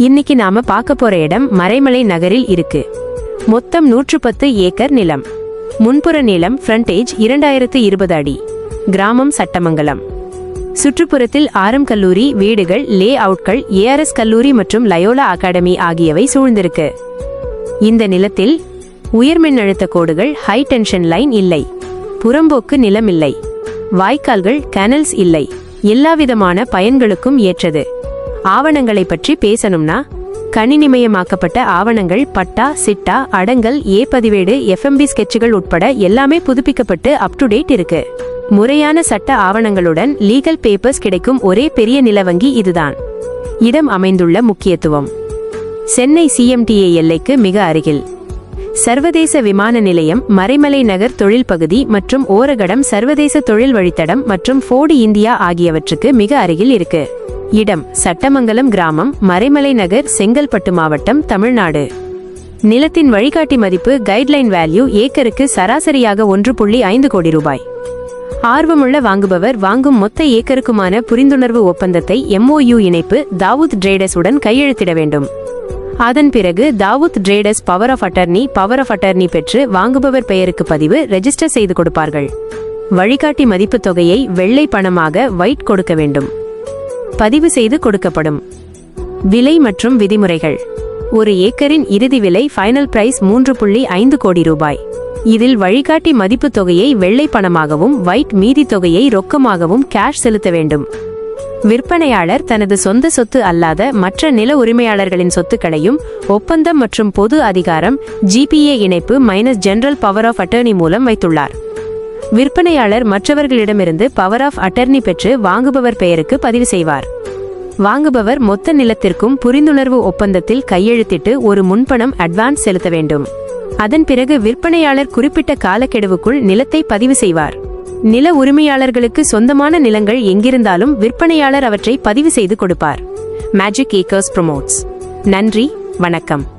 இன்னைக்கு நாம பார்க்க போற இடம் மறைமலை நகரில் இருக்கு. மொத்தம் நூற்று பத்து ஏக்கர் நிலம். முன்புற நிலம் ஃப்ரண்டேஜ் இரண்டாயிரத்து இருபது அடி. கிராமம் சட்டமங்கலம். சுற்றுப்புறத்தில் ஆரம் கல்லூரி வீடுகள் லே அவுட்கள் ஏஆர்எஸ் கல்லூரி மற்றும் லயோலா அகாடமி ஆகியவை சூழ்ந்திருக்கு. இந்த நிலத்தில் உயர்மின்னழுத்த கோடுகள் ஹை டென்ஷன் லைன் இல்லை. புறம்போக்கு நிலம் இல்லை வாய்க்கால்கள் கேனல்ஸ் இல்லை. எல்லாவிதமான பயன்களுக்கும் ஏற்றது. ஆவணங்களை பற்றி பேசணும்னா கணினிமயமாக்கப்பட்ட ஆவணங்கள் பட்டா சிட்டா அடங்கல் ஏ பதிவேடு எஃப்எம்பி ஸ்கெட்சுகள் உட்பட எல்லாமே புதுப்பிக்கப்பட்டு அப் டு டேட் இருக்கு. முறையான சட்ட ஆவணங்களுடன் லீகல் பேப்பர்ஸ் கிடைக்கும் ஒரே பெரிய நிலவங்கி இதுதான். இடம் அமைந்துள்ள முக்கியத்துவம். சென்னை சிஎம்டிஏ எல்லைக்கு மிக அருகில். சர்வதேச விமான நிலையம் மறைமலை நகர் தொழில் பகுதி மற்றும் ஓரகடம் சர்வதேச தொழில் வழித்தடம் மற்றும் ஃபோர்டு இந்தியா ஆகியவற்றுக்கு மிக அருகில் இருக்கு. இடம் சட்டமங்கலம் கிராமம் மறைமலை நகர் செங்கல்பட்டு மாவட்டம் தமிழ்நாடு. நிலத்தின் வழிகாட்டி மதிப்பு கைட்லைன் வேல்யூ ஏக்கருக்கு சராசரியாக ஒன்று புள்ளி ஐந்து கோடி ரூபாய். ஆர்வமுள்ள வாங்குபவர் வாங்கும் மொத்த ஏக்கருக்குமான புரிந்துணர்வு ஒப்பந்தத்தை எம்ஓயு இணைப்பு தாவூத் ட்ரேடஸ் உடன் கையெழுத்திட வேண்டும். அதன் பிறகு Dawood traders power of attorney power of attorney பெற்று வாங்குபவர் பெயருக்கு பதிவு ரெஜிஸ்டர் செய்து கொடுப்பார்கள். வழிகாட்டி மதிப்பு தொகையை வெள்ளை பணமாக வைட் கொடுக்க வேண்டும். பதிவு செய்து கொடுக்கப்படும். விலை மற்றும் விதிமுறைகள். ஒரு ஏக்கரின் இறுதி விலை ஃபைனல் பிரைஸ் மூன்று புள்ளி ஐந்து கோடி ரூபாய். இதில் வழிகாட்டி மதிப்பு தொகையை வெள்ளை பணமாகவும் வைட் மீதி தொகையை ரொக்கமாகவும் கேஷ் செலுத்த வேண்டும். விற்பனையாளர் தனது சொந்த சொத்து அல்லாத மற்ற நில உரிமையாளர்களின் சொத்துக்களையும் ஒப்பந்தம் மற்றும் பொது அதிகாரம் ஜிபிஏ இணைப்பு minus general power of attorney மூலம் வைத்துள்ளார். விற்பனையாளர் மற்றவர்களிடமிருந்து பவர் ஆஃப் அட்டர்னி பெற்று வாங்குபவர் பெயருக்கு பதிவு செய்வார். வாங்குபவர் மொத்த நிலத்திற்கும் புரிந்துணர்வு ஒப்பந்தத்தில் கையெழுத்திட்டு ஒரு முன்பணம் அட்வான்ஸ் செலுத்த வேண்டும். அதன் பிறகு விற்பனையாளர் குறிப்பிட்ட காலக்கெடுவுக்குள் நிலத்தை பதிவு செய்வார். நில உரிமையாளர்களுக்கு சொந்தமான நிலங்கள் எங்கிருந்தாலும் விற்பனையாளர் அவற்றை பதிவு செய்து கொடுப்பார். மேஜிக் ஏக்கர்ஸ் ப்ரொமோட்ஸ் நன்றி வணக்கம்.